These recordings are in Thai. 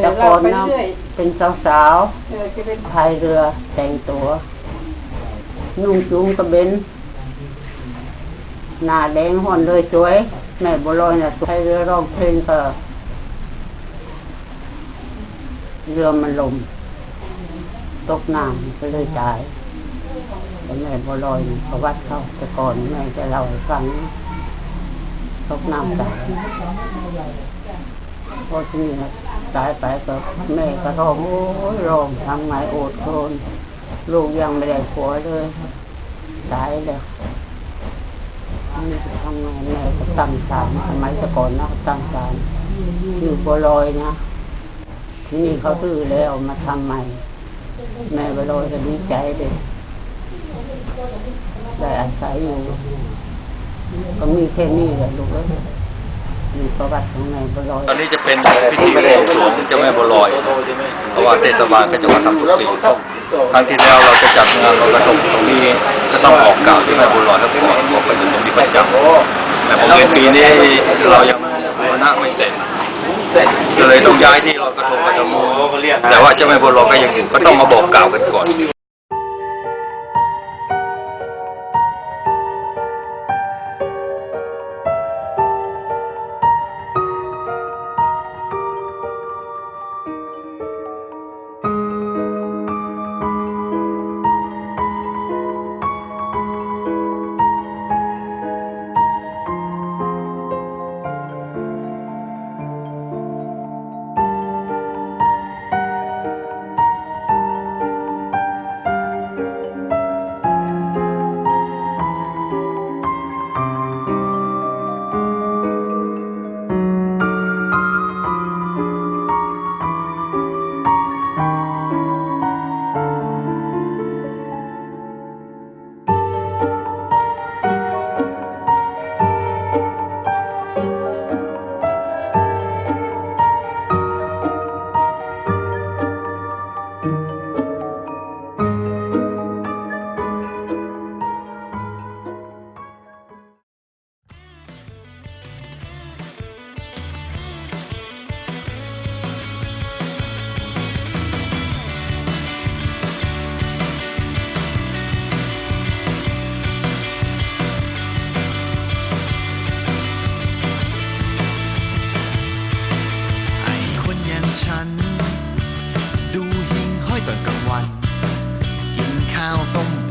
แต่ก่อนนะ เป็นสาวๆพายเรือแต่งตัว นุ่งจุงกระเบนหน้าแดงห่อนเลยสวยแม่บัวลอยน่ะพายเรือร้องเพลงก็เรือมันลม ตกน้ำก็เลยตายแต่แม่บัวลอยประวัติเขาแต่ก่อนแม่จะเล่าให้ฟังตกน้ำตายพอที่นี้นะ ตายไปก็แม่ก็ร้องโอ้ยร้องทำไงโอดโครนลูกยังไม่ได้ผัวเลยตายแล้วนี่จะทำไงแม่ก็ตั้งศาลสมัยแต่ก่อนนะตั้งศาลอยู่บัวลอยนะที่นี่เขาซื้อแล้วมาทำใหม่ แม่บัวลอยก็ดีใจเลยได้อาศัยอยู่ก็มีแค่นี้แหละลูกเอ้ มีประวัติของแม่บัวลอยตอนนี้จะเป็นพิธีบวงสรวงเจ้าแม่บัวลอย เพราะว่าเทศบาลก็จะมาทำทุกปีครั้งที่แล้วเราจะจัดงานลอยกระทงตรงนี้ก็ต้องออกกล่าวที่แม่บัวลอยแล้วก่อนบอกกันอยู่ตรงนี้ประจำแต่ผมเรียนปีนี้เรายังบูรณะไม่เสร็จก็เลยต้องย้ายที่ลอยกระทงไปตรงนู้นแต่ว่าเจ้าแม่บัวลอยก็ยังอยู่ก็ต้องมาบอกกล่าวกันก่อน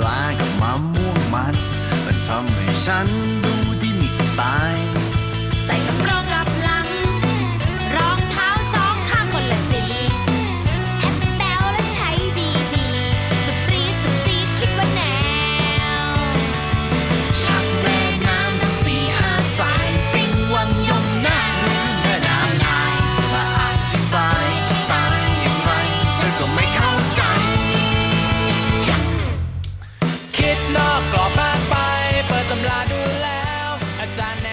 ลากับมะม่วงมัน มันทำให้ฉัน I